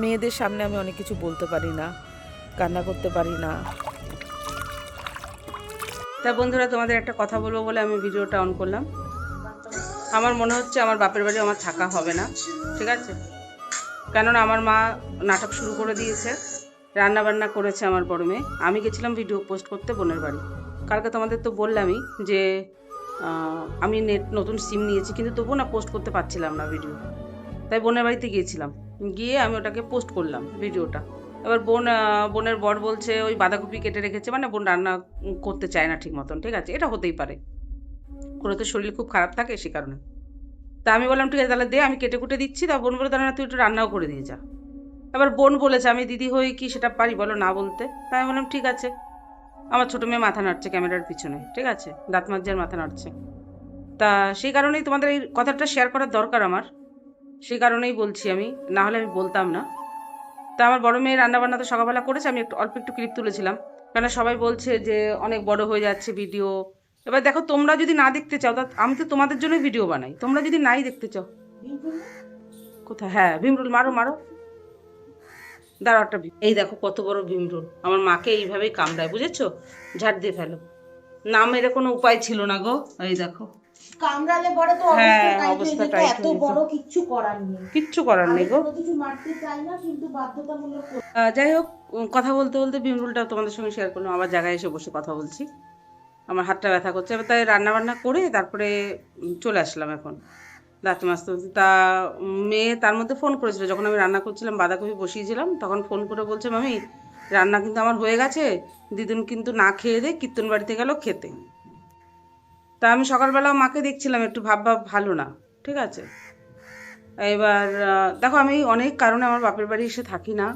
মেয়েদের সামনে আমি অনেক কিছু বলতে পারি না, কান্না করতে পারি না। তা বন্ধুরা, তোমাদের একটা কথা বলব বলে আমি ভিডিওটা অন করলাম। আমার মনে হচ্ছে আমার বাপের বাড়ি আমার থাকা হবে না, ঠিক আছে? কেননা আমার মা নাটক শুরু করে দিয়েছে রান্না বান্না করেছে আমার বড় মেয়ে। আমি গেছিলাম ভিডিও পোস্ট করতে বোনের বাড়ি। কালকে তোমাদের তো বললামই যে আমি নেট নতুন সিম নিয়েছি, কিন্তু তবুও না পোস্ট করতে পারছিলাম না ভিডিও তাই বোনের বাড়িতে গিয়েছিলাম। গিয়ে আমি ওটাকে পোস্ট করলাম ভিডিওটা এবার বোন বোনের বর বলছে, ওই বাঁধাকপি কেটে রেখেছে। মানে বোন রান্না করতে চায় না ঠিক মতন, ঠিক আছে? এটা হতেই পারে। কোনো তো শরীর খুব খারাপ থাকে সে কারণে। তা আমি বললাম, ঠিক আছে, তাহলে দে, আমি কেটে কুটে দিচ্ছি। তা বোন বলে তাহলে তুই একটু রান্নাও করে দিয়ে যা। এবার বোন বলেছে, আমি দিদি হই, কি সেটা পারি বলো না বলতে? তাই আমি বললাম, ঠিক আছে। আমার ছোটো মেয়ে মাথা নাড়ছে ক্যামেরার পিছনে, ঠিক আছে? দাঁত মাজ্জার মাথা নাড়ছে। তা সেই কারণেই তোমাদের এই কথাটা শেয়ার করার দরকার আমার। সেই কারণেই বলছি আমি না হলে আমি বলতাম না। তা আমার বড় মেয়ে রান্নাবান্না তো সকালবেলা করেছে, আমি একটু, অল্প একটু ক্লিপ তুলেছিলাম। কেন সবাই বলছে যে অনেক বড় হয়ে যাচ্ছে ভিডিও। এবার দেখো, তোমরা যদি না দেখতে চাও, তা আমি তো তোমাদের জন্য ভিডিও বানাই। তোমরা যদি নাই দেখতে চাও। কোথায়? হ্যাঁ ভীমরুল, মারো মারো। দাঁড়াও একটা এই দেখো কত বড় ভীমরুল। আমার মাকে এইভাবেই কামড়ায়, বুঝেছ? ঝাড় দিয়ে ফেলো। না মেরে কোনো উপায় ছিল না গো এই দেখো। কামড়ালে পরে তো অবস্থা অবস্থা টাইট হয়ে এত বড় কিচ্ছু করার নেই। কিচ্ছু করার নেই গো। কিছু মারতে চাই না কিন্তু বাধ্যতামূলক যাই হোক কথা বলতে বলতে ভীমরুলটা তোমাদের সঙ্গে শেয়ার করলাম আবার জায়গায় এসে বসে কথা বলছি। আমার হাতটা ব্যথা করছে এবার তাই রান্না বান্না করে তারপরে চলে আসলাম এখন। দাঁত মাজতে। তা মেয়ে তার মধ্যে ফোন করেছিল যখন আমি রান্না করছিলাম বাঁধাকপি বসিয়েছিলাম তখন ফোন করে বলছে মামি রান্না কিন্তু আমার হয়ে গেছে। দিদুন কিন্তু না খেয়ে দে, কীর্তন বাড়িতে গেল খেতে। তা আমি সকালবেলা মাকে দেখছিলাম, একটু ভাব ভাব ভালো না, ঠিক আছে? এবার দেখো আমি অনেক কারণে আমার বাপের বাড়ি এসে থাকি না।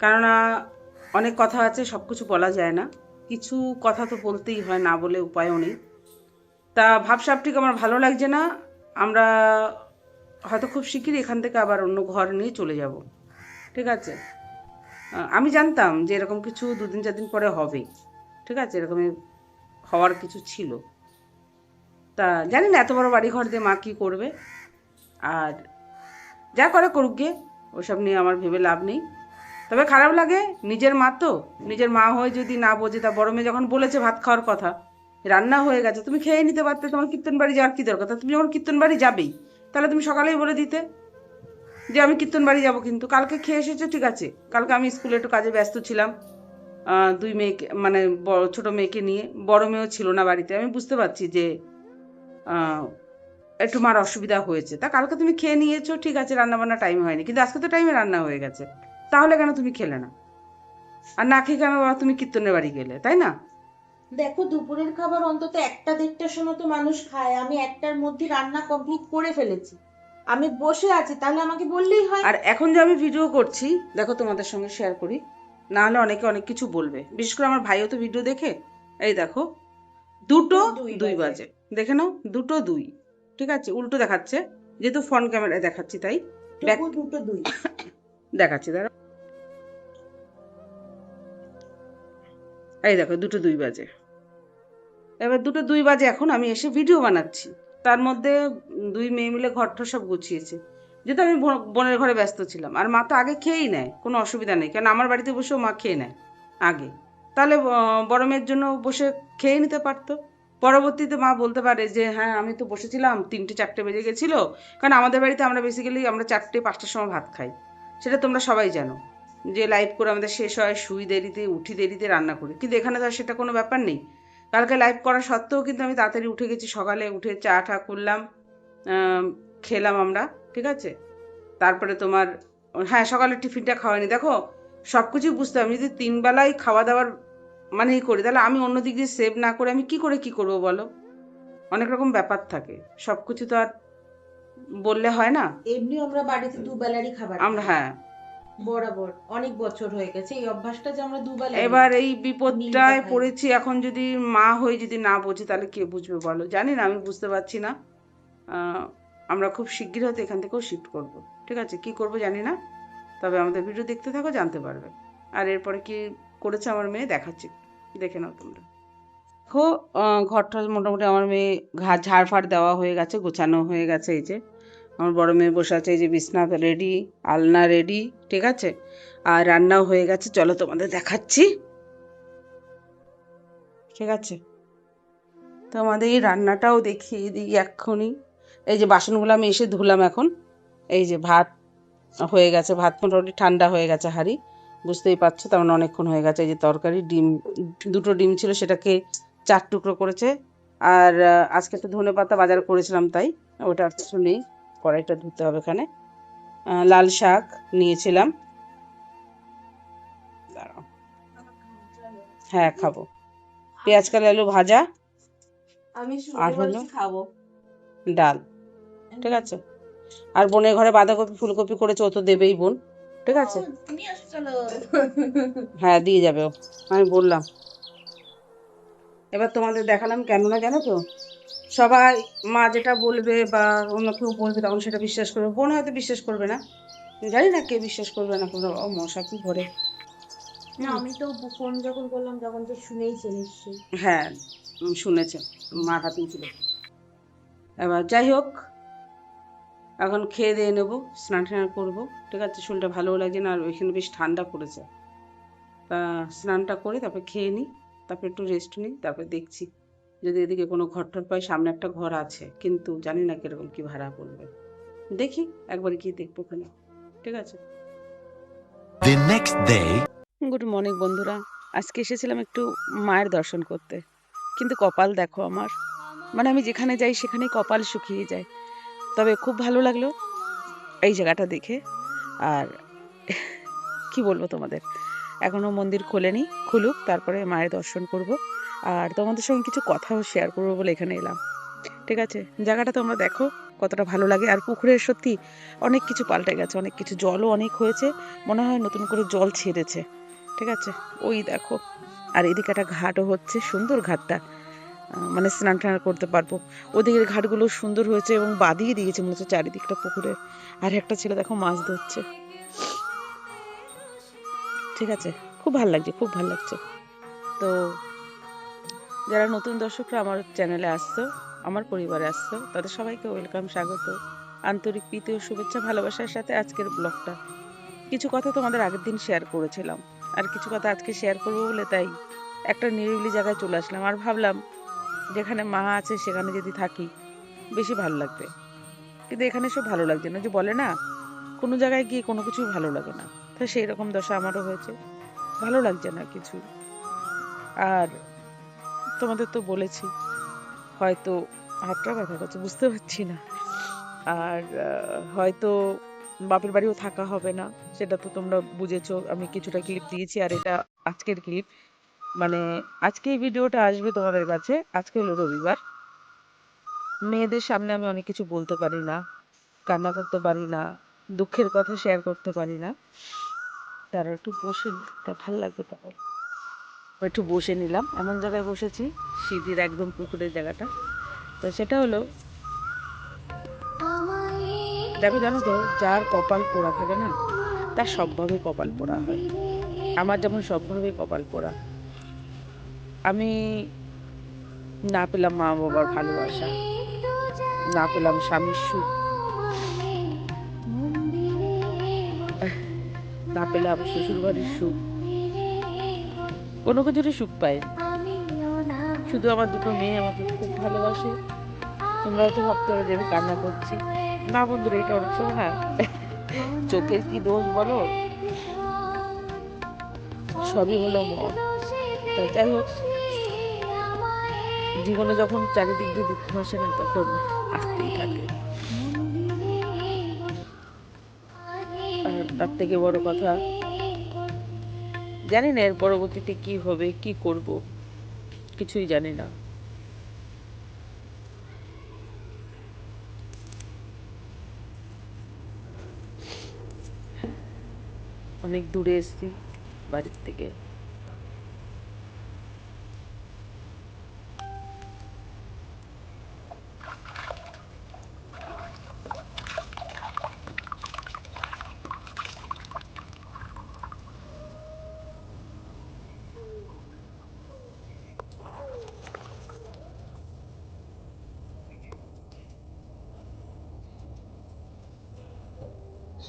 কেননা অনেক কথা আছে, সব কিছু বলা যায় না। কিছু কথা তো বলতেই হয়, না বলে উপায়ও নেই। তা ভাবসাব ঠিক আমার ভালো লাগছে না। আমরা হয়তো খুব শিগগিরই এখান থেকে আবার অন্য ঘর নিয়ে চলে যাব, ঠিক আছে? আমি জানতাম যে এরকম কিছু দুদিন চার দিন পরে হবে। ঠিক আছে? এরকমই হওয়ার কিছু ছিল। তা জানি না, এত বড় বাড়ি ঘর দিয়ে মা কী করবে? আর যা করে করুক গে, ওসব নিয়ে আমার ভেবে লাভ নেই। তবে খারাপ লাগে, নিজের মা তো। নিজের মা হয়ে যদি না বোঝে, তা বড় মেয়ে যখন বলেছে ভাত খাওয়ার কথা, রান্না হয়ে গেছে, তুমি খেয়ে নিতে পারতে, তোমার কীর্তন বাড়ি যাওয়ার কী দরকার? তুমি যখন কীর্তন বাড়ি যাবেই, তাহলে তুমি সকালেই বলে দিতে। যে আমি কীর্তন বাড়ি যাব কিন্তু। কালকে খেয়ে এসেছ? ঠিক আছে। কালকে আমি স্কুলে একটু কাজে ব্যস্ত ছিলাম। দুই মেয়েকে মানে বড় ছোট মেয়েকে নিয়ে। বড় মেয়েও ছিল না বাড়িতে। আমি বুঝতে পারছি যে একটু মার অসুবিধা হয়েছে। তা কালকে তুমি খেয়ে নিয়েছো, ঠিক আছে রান্না বান্না টাইম হয়নি। কিন্তু আজকে তো টাইমে রান্না হয়ে গেছে। তাহলে কেন তুমি খেলে না? আর না খেয়ে কেন বাবা তুমি কীর্তনের বাড়ি গেলে, তাই না? দেখো, দুপুরের খাবার অন্তত একটা দেড়টার সময় তো মানুষ খায়। আমি একটার মধ্যে রান্না কমপ্লিট করে ফেলেছি। আমি বসে আছি তাহলে আমাকে বললেই হয়। আর এখন যে আমি ভিডিও করছি দেখো তোমাদের সঙ্গে শেয়ার করি না হলে অনেকে অনেক কিছু বলবে। বিশেষ করে আমার ভাইও তো ভিডিও দেখে এই দেখো দুটো দুই বাজে। দেখে নাও দুটো দুই ঠিক আছে? উল্টো দেখাচ্ছে যেহেতু ফ্রন্ট ক্যামেরায় দেখাচ্ছি তাই। দুটো দুই। দেখাচ্ছি দাঁড়া এই দেখো দুটো দুই বাজে। এবার দুটো দুই বাজে এখন আমি এসে ভিডিও বানাচ্ছি। তার মধ্যে দুই মেয়ে মিলে ঘরটা সব গুছিয়েছে। যেহেতু আমি বোন- বোনের ঘরে ব্যস্ত ছিলাম। আর মা তো আগে খেয়েই নেয়, কোনো অসুবিধা নেই। কারণ আমার বাড়িতে বসেও মা খেয়ে নেয় আগে। তাহলে বড় মেয়ের জন্য বসে খেয়ে নিতে পারতো। পরবর্তীতে মা বলতে পারে যে হ্যাঁ আমি তো বসেছিলাম, তিনটে, চারটে বেজে গেছিল। কারণ আমাদের বাড়িতে আমরা বেসিক্যালি আমরা চারটে, পাঁচটার সময় ভাত খাই। সেটা তোমরা সবাই জানো। যে লাইভ করে আমাদের শেষ হয়, শুই দেরিতে, উঠি দেরিতে রান্না করি। কিন্তু এখানে তো সেটা কোনো ব্যাপার নেই। কালকে লাইভ করা সত্ত্বেও কিন্তু আমি তাড়াতাড়ি উঠে গেছি। সকালে উঠে চা টা করলাম খেলাম আমরা ঠিক আছে? তারপরে তোমার হ্যাঁ সকালে টিফিনটা খাওয়াইনি। দেখো সব কিছুই বুঝতে আমি যদি তিন বেলায় খাওয়া দাওয়ার মানেই করি তাহলে আমি অন্য দিক দিয়ে সেভ না করে আমি কি করে কি করব বলো? অনেক রকম ব্যাপার থাকে। সব কিছু তো আর বললে হয় না। এমনি আমরা বাড়িতে দুবেলারই খাবার আমরা হ্যাঁ। বরাবর অনেক বছর হয়ে গেছে এই অভ্যাসটা যে আমরা দুবেলা এবার এই বিপদটায় পড়েছি এখন যদি মা হয়ে যদি না বোঝে তাহলে কে বুঝবে বলো? জানি না আমি বুঝতে পারছি না। আমরা খুব শিগগির হয়তো এখান থেকেও শিফট করব। ঠিক আছে? কি করব জানি না। তবে আমাদের ভিডিও দেখতে থাকো জানতে পারবে। আর এরপরে কি করেছে আমার মেয়ে? দেখাচ্ছি। দেখে নাও তোমরা। দেখো ঘরটা মোটামুটি আমার মেয়ে ঘা ঝাড় ফাড় দেওয়া হয়ে গেছে গোছানো হয়ে গেছে এই যে। আমার বড় মেয়ে বসে আছে, এই যে বিছনা রেডি আলনা রেডি ঠিক আছে? আর রান্নাও হয়ে গেছে, চলো তোমাদের দেখাচ্ছি। ঠিক আছে? তোমাদের এই রান্নাটাও দেখিয়ে দিই এক্ষুনি। এই যে বাসনগুলো আমি এসে ধুলাম এখন। এই যে ভাত হয়ে গেছে, ভাত মোটামুটি ঠান্ডা হয়ে গেছে হাঁড়ি। বুঝতেই পারছ, তেমন অনেকক্ষণ হয়ে গেছে, এই যে তরকারি, ডিম, দুটো ডিম ছিল, সেটাকে চার টুকরো করেছে। আর আজকে একটু ধনে পাতা বাজার করেছিলাম তাই, ওটা কিছু নেই। কড়াইটা ধুতে হবে এখানে লাল শাক নিয়েছিলাম। হ্যাঁ খাব। পেঁয়াজ কালি আলু ভাজা। আর হলো? খাব। ডাল। ঠিক আছে? আর বোনের ঘরে বাঁধাকপি ফুলকপি করেছে ও তো দেবেই বোন। ঠিক আছে? হ্যাঁ দিয়ে যাবে ও। আমি বললাম। এবার তোমাদের দেখালাম কেননা জানো তো? সবাই মা যেটা বলবে বা অন্য কেউ বলবে তখন সেটা বিশ্বাস করবে। বোন হয়তো বিশ্বাস করবে না। জানি না কে বিশ্বাস করবে না করবে ও মশা কি না আমি তো ফোন যখন করলাম তখন তো শুনেইছে নিশ্চয়ই। হ্যাঁ শুনেছে। হাতেই ছিল এবার যাই হোক এখন খেয়ে দিয়ে নেব স্নান টান করব। ঠিক আছে শরীরটা ভালোও লাগছে না আর ওইখানে বেশ ঠান্ডা পড়েছে। তা স্নানটা করে তারপর খেয়ে নিই তারপর একটু রেস্ট নিই তারপর দেখছি। যদি এদিকে কোনো ঘর টর পাই সামনে একটা ঘর আছে। কিন্তু জানি না কীরকম কি ভাড়া পড়বে। দেখি একবার গিয়ে দেখব ওখানে। ঠিক আছে? The next day. Good morning বন্ধুরা। আজকে এসেছিলাম একটু মায়ের দর্শন করতে। কিন্তু কপাল দেখো আমার। মানে আমি যেখানে যাই সেখানেই কপাল শুকিয়ে যায়। তবে খুব ভালো লাগল এই জায়গাটা দেখে। আর কি বলব তোমাদের? এখনও মন্দির খোলেনি খুলুক তারপরে মায়ের দর্শন করব। আর তোমাদের সঙ্গে কিছু কথাও শেয়ার করব বলে এখানে এলাম। ঠিক আছে? জায়গাটা তোমরা দেখো, কতটা ভালো লাগে। আর পুকুরের সত্যি অনেক কিছু পাল্টে গেছে, অনেক কিছু জলও অনেক হয়েছে। মনে হয় নতুন করে জল ছেড়েছে। ঠিক আছে? ওই দেখো। আর এদিকে একটা ঘাটও হচ্ছে, সুন্দর ঘাটটা। মানে স্নান টান করতে পারব। ওদিকের ঘাটগুলো সুন্দর হয়েছে এবং বাঁধিয়ে দিয়েছে মনে হচ্ছে চারিদিকটা পুকুরে। আর একটা ছেলে দেখো মাছ ধরছে। ঠিক আছে? খুব ভালো লাগছে, খুব ভালো লাগছে। তো যারা নতুন দর্শকরা আমার চ্যানেলে আসছো, আমার পরিবারে আসছো, তাদের সবাইকে ওয়েলকাম স্বাগত। আন্তরিক প্রীতি ও শুভেচ্ছা, ভালোবাসার সাথে আজকের ব্লগটা কিছু কথা তোমাদের আগের দিন শেয়ার করেছিলাম, আর কিছু কথা আজকে শেয়ার করব বলে তাই একটা নিরিবিলি জায়গায় চলে আসলাম, আর ভাবলাম যেখানে মা আছে সেখানে যদি থাকি, বেশি ভালো লাগবে। কিন্তু এখানে সব ভালো লাগছে না, যে বলে না, কোনো জায়গায় গিয়ে কোনো কিছুই ভালো লাগে না। তা সেই রকম দশা আমারও হয়েছে, ভালো লাগছে না কিছু আর তোমাদের তো বলেছি। হয়তো হাতটা ব্যথা করছে বুঝতে পারছি না। আর হয়তো বাপের বাড়িও থাকা হবে না, সেটা তো তোমরা বুঝেছ। আমি কিছুটা ক্লিপ দিয়েছি আর এটা আজকের ক্লিপ মানে আজকে এই ভিডিওটা আসবে তোমাদের কাছে, আজকে হলো রবিবার। মেয়েদের সামনে আমি অনেক কিছু বলতে পারি না, কান্না করতে পারি না, দুঃখের কথা শেয়ার করতে পারি না। তারা একটু বসে ভালো লাগবে তারপর একটু বসে নিলাম। এমন জায়গায় বসেছি সিঁড়ির একদম পুকুরের জায়গাটা। তো সেটা হলো দেখো জানো তো, যার কপাল পোড়া থাকে না, তার সবভাবে কপাল পোড়া হয়। আমার যেমন সবভাবে কপাল পোড়া। আমি না পেলাম মা বাবার ভালোবাসা, না পেলাম স্বামীর সুখ। না পেলাম শ্বশুর বাড়ির সুখ। কোনো কিছুরই সুখ পাই শুধু আমার দুটো মেয়ে আমাকে খুব ভালোবাসে। তোমরা হয়তো ভাবতে পারো যে আমি কান্না করছি। না বন্ধুরা, এটা অনেক সময় হ্যাঁ। চোখের কি দোষ বলো? সবই হলো মন। তা যাই হোক, জীবনে যখন চারিদিক দিয়ে দুঃখ আসে না, তখন আসতেই থাকে। আর তার থেকে বড় কথা জানি না এর পরবর্তীতে কি হবে, কি করব। কিছুই জানি না। অনেক দূরে এসেছি বাড়ির থেকে।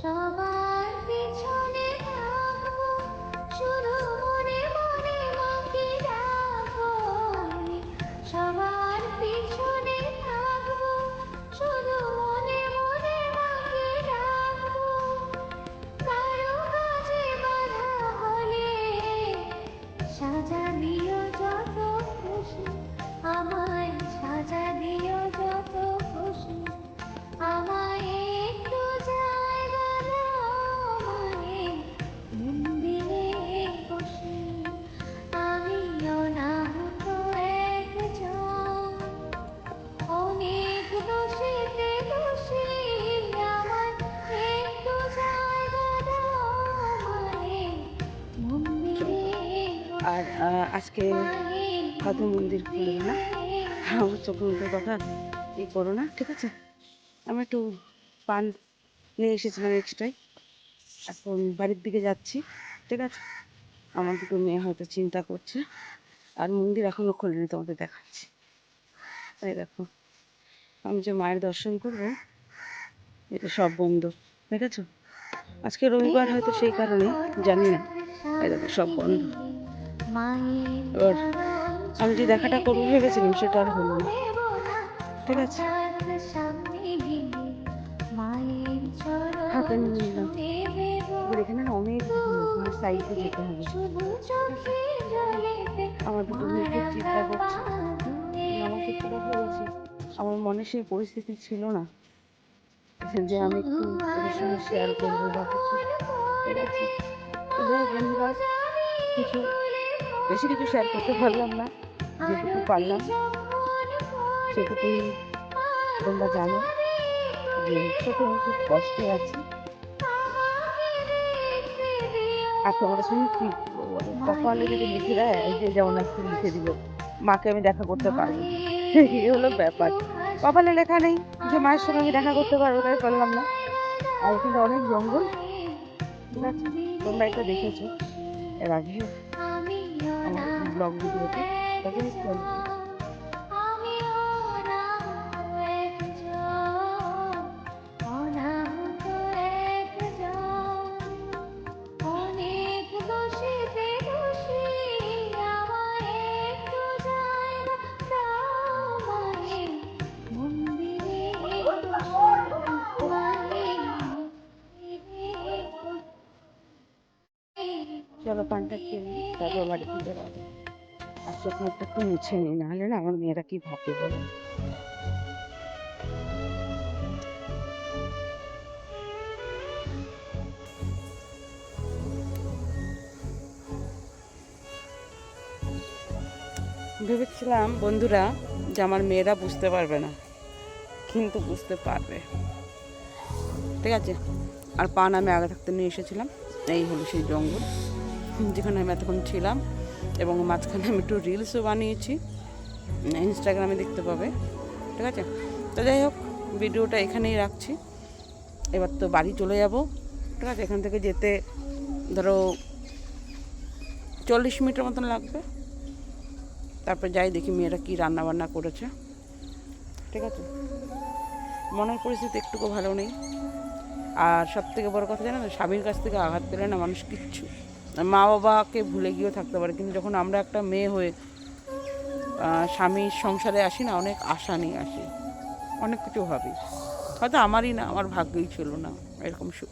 সবার আর আজকে হয়তো মন্দির খুলবে না। আমার চোখে মুখের কথা ই করো না, ঠিক আছে? আমি একটু পান নিয়ে এসেছিলাম এক্সট্রাই এখন বাড়ির দিকে যাচ্ছি, ঠিক আছে? আমার দুটো মেয়ে হয়তো চিন্তা করছে। আর মন্দির এখনও খোলেনি তোমাদের দেখাচ্ছি। তাই দেখো, আমি যে মায়ের দর্শন করব, এটা সব বন্ধ, দেখেছ? আজকে রবিবার হয়তো সেই কারণে জানি না। এই দেখো, সব বন্ধ। এবার আমি যে দেখাটা করব ভেবেছিলাম সেটা আর হলো না। ঠিক আছে? হাতে নিয়ে নিলাম। এখানে অনেক সাইডে যেতে হবে। আমার দুটো মেয়ে খুব চিন্তা করছে। আমার ক্ষেত্রে হয়েছে আমার মনে সেই পরিস্থিতি ছিল না। যে আমি একটু শেয়ার করব বা কিছু। ঠিক আছে? বন্ধুরা, কিছু বেশি কিছু শেয়ার করতে পারলাম না, যেটুকু পারলাম, সেটুকুই তোমরা জানো যে ছোট খুব কষ্টে আছি। আর তোমাদের সঙ্গে কি? কপালে যদি লিখে দেয় যে যেমন একটু লিখে দিল, মাকে আমি দেখা করতে পারব এই হলো ব্যাপার। কপালে লেখা নেই, যে মায়ের সঙ্গে আমি দেখা করতে পারব তাই পারলাম না। আর এখানে অনেক জঙ্গল। ঠিক আছে? তোমরা এটা দেখেছ। এর আগে আমার ব্লগ ভিডিওতে তাকে বাড়ি থেকে যাব। আর চোখ মুখটা একটু মুছে নিই, নাহলে না আমার মেয়েরা কি ভাববে বলো? ভেবেছিলাম, বন্ধুরা, যে আমার মেয়েরা বুঝতে পারবে না, কিন্তু বুঝতে পারবে। ঠিক আছে? আর পান আমি আগে থাকতে নিয়ে এসেছিলাম, এই হলো সেই জঙ্গল। যেখানে আমি এতক্ষণ ছিলাম এবং মাঝখানে আমি একটু রিলসও বানিয়েছি। ইনস্টাগ্রামে দেখতে পাবে, ঠিক আছে? তো যাই হোক ভিডিওটা এখানেই রাখছি। এবার তো বাড়ি চলে যাব, ঠিক আছে? এখান থেকে যেতে ধরো চল্লিশ মিনিটের মতন লাগবে। তারপর যাই দেখি মেয়েরা কী রান্না বান্না করেছে, ঠিক আছে? মনের পরিস্থিতি একটুকু ভালো নেই। আর সব থেকে বড় কথা জানো, স্বামীর কাছ থেকে আঘাত পেলে না মানুষ কিচ্ছু। মা বাবাকে ভুলে গিয়েও থাকতে পারে। কিন্তু যখন আমরা একটা মেয়ে হয়ে স্বামীর সংসারে আসি না, অনেক আশা নিয়ে আসি। অনেক কিছু ভাবি। হয়তো আমারই না, আমার ভাগ্যই ছিল না, এরকম সুখ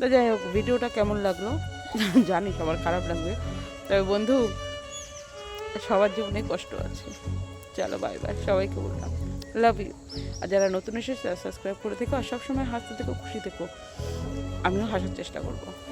তো যাই হোক, ভিডিওটা কেমন লাগল? জানি সবার খারাপ লাগবে। তবে বন্ধু, সবার জীবনে কষ্ট আছে। চলো বাই বাই সবাইকে বললাম। লাভ ইউ আর যারা নতুন এসেছে সাবস্ক্রাইব করে থেকো। আর সবসময় হাসতে থেকো, খুশি থেকো। আমিও হাসার চেষ্টা করব।